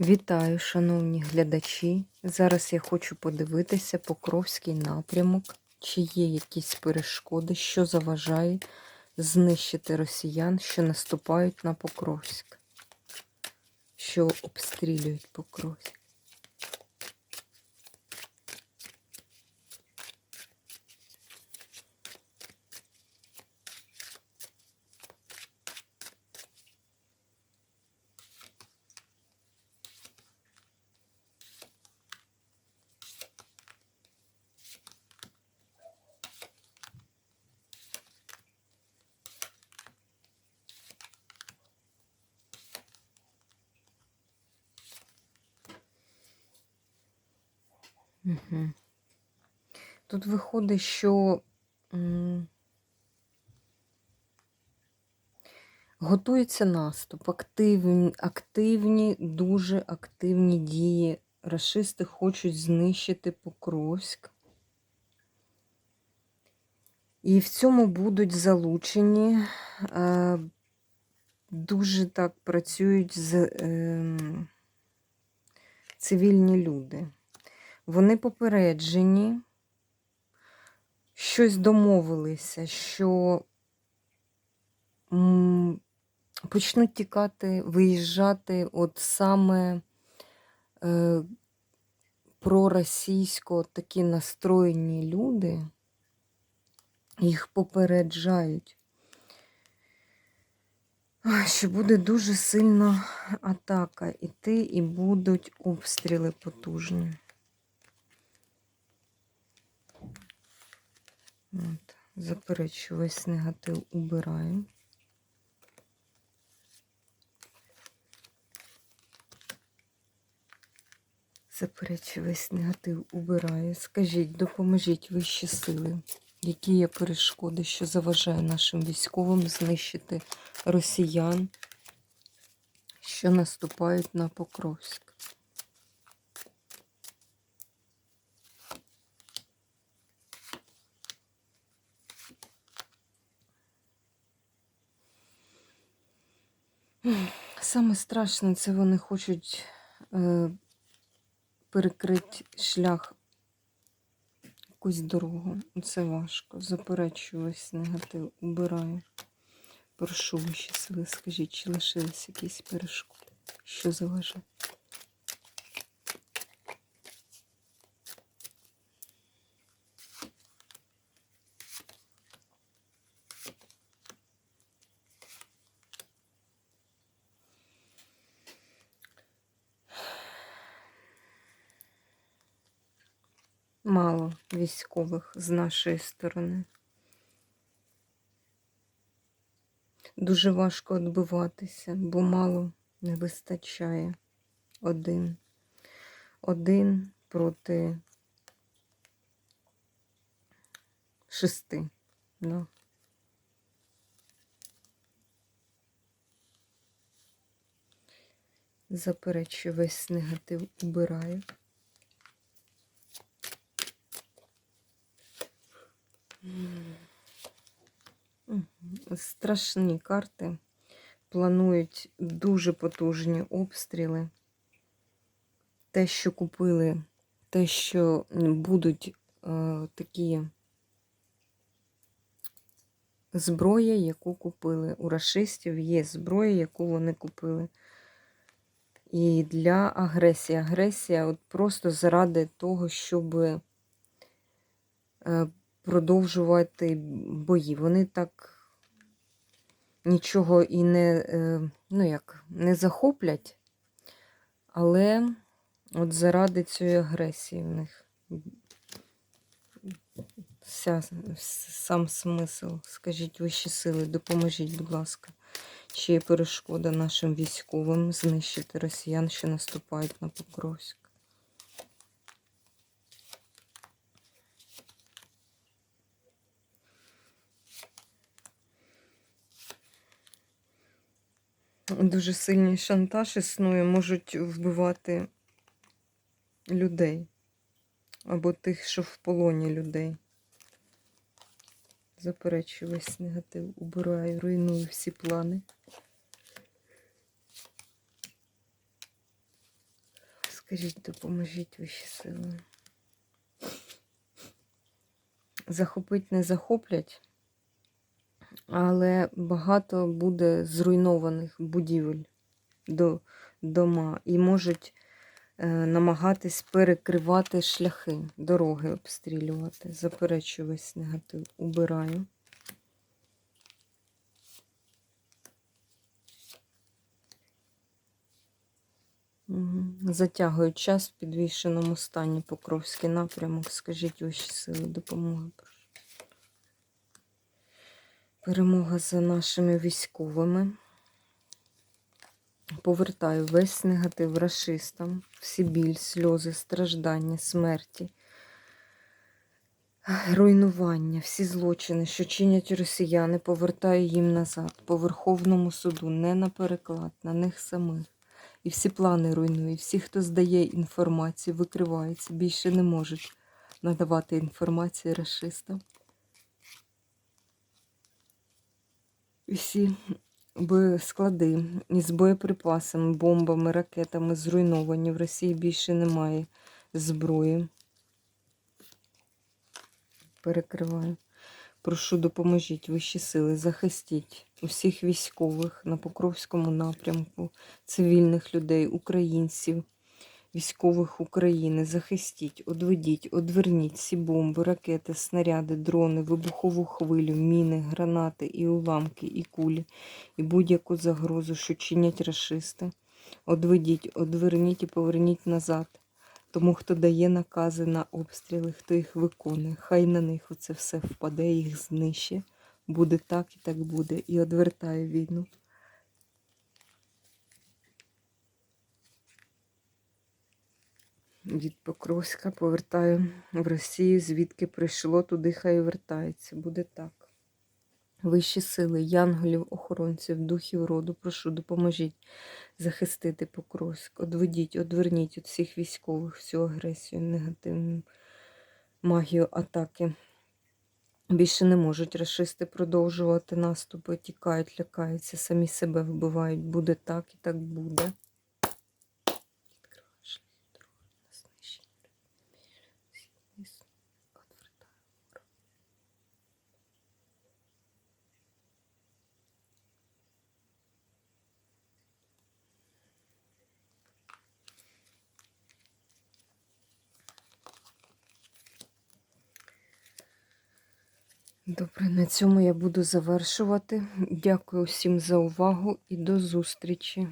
Вітаю, шановні глядачі. Зараз я хочу подивитися Покровський напрямок, чи є якісь перешкоди, що заважає знищити росіян, що наступають на Покровськ, що обстрілюють Покровськ. Угу. Тут виходить, що готується наступ, активні, активні, дуже активні дії. Рашисти хочуть знищити Покровськ. І в цьому будуть залучені, е, дуже так працюють з, е, цивільні люди. Вони попереджені, щось домовилися, що почнуть тікати, виїжджати от саме е, проросійсько такі настроєні люди, їх попереджають, що буде дуже сильна атака. Іти і будуть обстріли потужні. От, заперечу весь негатив убираю. Заперечу весь негатив убираю. Скажіть, допоможіть вищі сили, які є перешкоди, що заважає нашим військовим знищити росіян, що наступають на Покровськ. Саме страшне, це вони хочуть е, перекрити шлях, якусь дорогу. Це важко. Заперечую негатив, убираю. Прошу сили, скажіть, чи лишились якісь перешкоди? Що заважає? Мало військових з нашої сторони. Дуже важко відбиватися, бо мало не вистачає один. Один проти шести. Да. Заперечую весь негатив убираю. Страшні карти. Планують дуже потужні обстріли. Те, що купили, те, що будуть е, такі зброя, яку купили. У расистів є зброя, яку вони купили. І для агресії. Агресія от просто заради того, щоб е, продовжувати бої. Вони так нічого і не, е, ну як, не захоплять, але от заради цієї агресії в них вся, сам смисл. Скажіть вищі сили, допоможіть, будь ласка, чи є перешкода нашим військовим знищити росіян, що наступають на Покровськ. Дуже сильний шантаж існує, можуть вбивати людей. Або тих, що в полоні людей. Заперечую весь негатив, убираю, руйную всі плани. Скажіть, допоможіть вищі сили. Захопить не захоплять, але багато буде зруйнованих будівель до дома і можуть е, намагатись перекривати шляхи, дороги обстрілювати. Заперечую весь негатив. Убираю. Затягують час в підвішеному стані Покровський напрямок. Скажіть вищі сили допомоги. Перемога за нашими військовими. Повертаю весь негатив расистам, всі біль, сльози, страждання, смерті, руйнування, всі злочини, що чинять росіяни, повертаю їм назад, по Верховному суду, не на переклад, на них самих. І всі плани руйнує, всі, хто здає інформацію, викриваються, більше не можуть надавати інформацію расистам. Всі склади із боєприпасами, бомбами, ракетами зруйновані. В Росії більше немає зброї. Перекриваю. Прошу, допоможіть вищі сили, захистіть усіх військових на Покровському напрямку, цивільних людей, українців, військових України. Захистіть, одведіть, одверніть всі бомби, ракети, снаряди, дрони, вибухову хвилю, міни, гранати і уламки, і кулі, і будь-яку загрозу, що чинять рашисти. Одведіть, одверніть і поверніть назад. Тому, хто дає накази на обстріли, хто їх виконує, хай на них оце все впаде, їх знищить. Буде так і так буде. І одвертає війну. Від Покровська повертаю в Росію, звідки прийшло, туди хай вертається. Буде так. Вищі сили, янголів, охоронців, духів роду, прошу, допоможіть захистити Покровськ. Одведіть, одверніть від всіх військових всю агресію, негативну магію атаки. Більше не можуть расисти продовжувати наступи, тікають, лякаються, самі себе вбивають. Буде так і так буде. Добре, на цьому я буду завершувати. Дякую всім за увагу і до зустрічі.